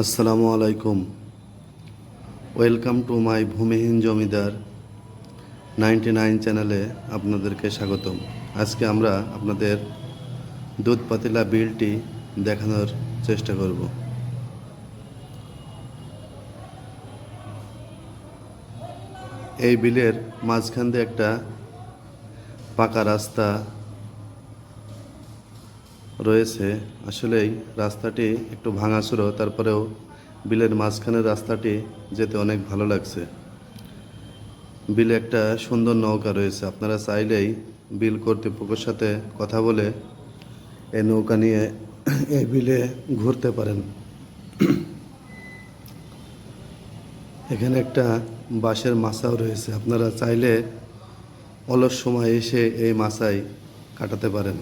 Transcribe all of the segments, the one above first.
আসসালামু আলাইকুম। Welcome to my ভূমিহীন জমিদার নাইনটি নাইন চ্যানেলে আপনাদেরকে স্বাগতম। আজকে আমরা আপনাদের দুধ পাতিলা বিলটি দেখানোর চেষ্টা করব। এই বিলের মাঝখান দিয়ে একটা পাকা রাস্তা রয়েছে। আসলেই রাস্তাটি একটু ভাঙাচুরো তারপরেও বিলের মাঝখানের রাস্তাটি যেতে অনেক ভালো লাগছে। বিলে একটা সুন্দর নৌকা রয়েছে। আপনারা চাইলেই বিল কর্তৃপক্ষের সাথে কথা বলে এই নৌকা নিয়ে এই বিলে ঘুরতে পারেন। এখানে একটা বাঁশের মাছাও রয়েছে। আপনারা চাইলে অলস সময় এসে এই মাছাই কাটাতে পারেন।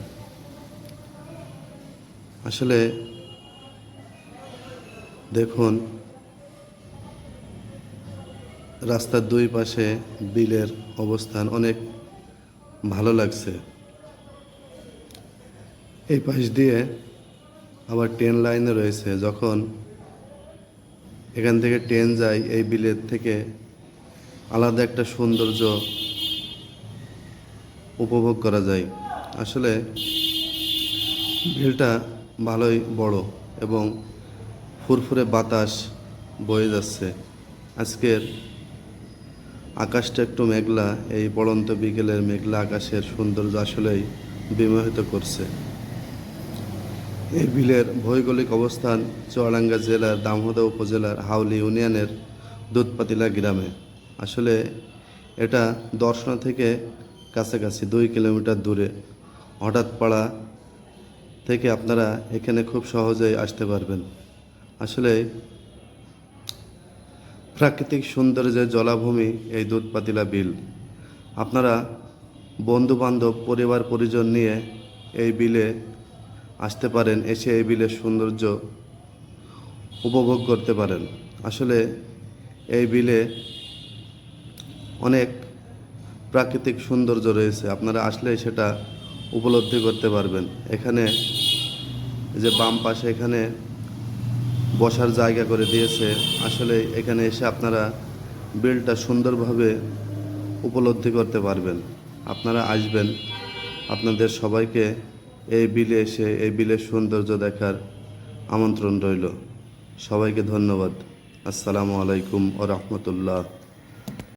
আসলে দেখুন, রাস্তার দুই পাশে বিলের অবস্থান অনেক ভালো লাগছে। এই পাশ দিয়ে আবার ট্রেন লাইনে রয়েছে, যখন এখান থেকে ট্রেন যায় এই বিলের থেকে আলাদা একটা সৌন্দর্য উপভোগ করা যায়। আসলে বিলটা ভালোই বড় এবং ফুরফুরে বাতাস বয়ে যাচ্ছে। আজকের আকাশটা একটু মেঘলা, এই পড়ন্ত বিকেলের মেঘলা আকাশের সৌন্দর্য আসলেই বিমোহিত করছে। এই বিলের ভৌগোলিক অবস্থান চুয়াডাঙ্গা জেলার দামোদা উপজেলার হাউলি ইউনিয়নের দুধপাতিলা গ্রামে। আসলে এটা দর্শনা থেকে কাছাকাছি দুই কিলোমিটার দূরে। হঠাৎ পাড়া থেকে আপনারা এখানে খুব সহজেই আসতে পারবেন। আসলে প্রাকৃতিক সৌন্দর্যের জলাভূমি এই দুধপাতিলা বিল। আপনারা বন্ধু বান্ধব পরিবার, পরিজন নিয়ে এই বিলে আসতে পারেন, এসে এই বিলের সৌন্দর্য উপভোগ করতে পারেন। আসলে এই বিলে অনেক প্রাকৃতিক সৌন্দর্য রয়েছে। আপনারা আসলে সেটা উপলব্ধি করতে পারবেন। এখানে যে বাম পাশে এখানে বসার জায়গা করে দিয়েছে। আসলে এখানে এসে আপনারা বিলটা সুন্দরভাবে উপলব্ধি করতে পারবেন। আপনারা আসবেন, আপনাদের সবাইকে এই বিলে এসে, এই বিলের সৌন্দর্য দেখার আমন্ত্রণ রইল। সবাইকে ধন্যবাদ। আসসালামু আলাইকুম ও রহমতুল্লাহ।